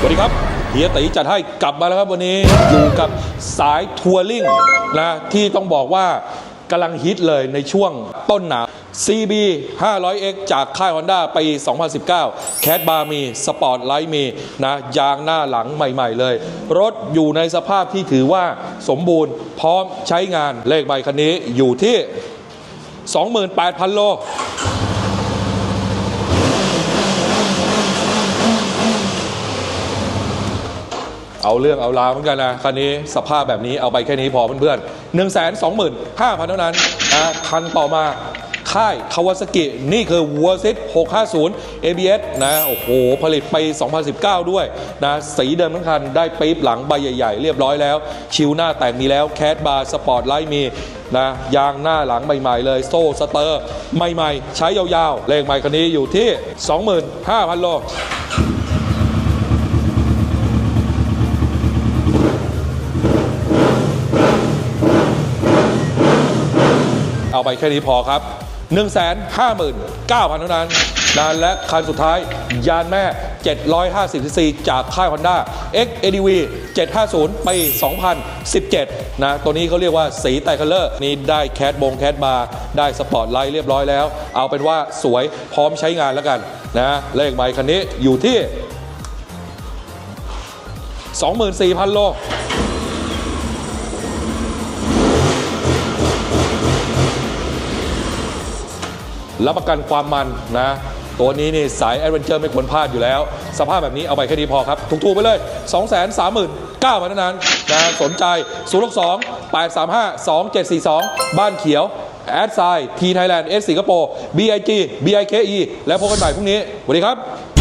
สวัสดีครับเฮียตีจัดให้กลับมาแล้วครับวันนี้อยู่กับสายทัวริงนะที่ต้องบอกว่ากำลังฮิตเลยในช่วงต้นหนาว CB 500X จากค่าย Honda ปี 2019 แคดบาร์มี สปอร์ตไลท์มีนะยางหน้าหลังใหม่ๆเลย รถอยู่ในสภาพที่ถือว่าสมบูรณ์พร้อมใช้งานเลขใบคันนี้อยู่ที่ 28,000 โล เอาเรื่องเอาราวเหมือนกันนะคันนี้สภาพแบบนี้เอาไปแค่นี้พอเพื่อนๆ1 2 5 0 0 0เท่านั้นนะคันต่อมาค่ายคาวาซากิ นี่คือวัวซิต650 ABS นะ โอ้โห ผลิตไป 2019 ด้วยนะ สีเดิมทั้งคัน ได้ปี๊บหลังใบใหญ่ๆ เรียบร้อยแล้ว ชิวหน้าแต่งมีแล้ว แคดบาร์สปอร์ตไลท์มีนะยางหน้าหลังใหม่ ๆ เลยโซ่สเตอร์ ใหม่ ๆ ใช้ยาวๆ เลขใหม่คันนี้อยู่ที่ 25,000 โล เอาไปแค่นี้พอครับ 1 5 9 0 0 0เท่านั้นนะและคันสุดท้ายยานแม่ 750 cc จากค่าย Honda X ADV 750 ปี 2017 นะ ตัวนี้เขาเรียกว่าสีไตคัลเลอร์ นี่ได้แคดบงแคดบาร์ ได้สปอร์ตไลท์เรียบร้อยแล้ว เอาเป็นว่าสวยพร้อมใช้งานแล้วกันนะเลขไมค์คันนี้อยู่ที่ 24,000 โล รับประกันความมันนะ ตัวนี้นี่สายแอดเวนเจอร์ไม่ควรพลาดอยู่แล้ว สภาพแบบนี้เอาไปแค่นี้พอครับ ถูกๆไปเลย 2 3 9 0 0 0เก้านั้นนะสนใจ 0 6 2 8 3 5 2 7 4 2 บ้านเขียวแอดไซทีไทยแลนด์เอสสิงคโปร์บีไอจีบีไอเคอีและพบกันใหม่พรุ่งนี้สวัสดีครับ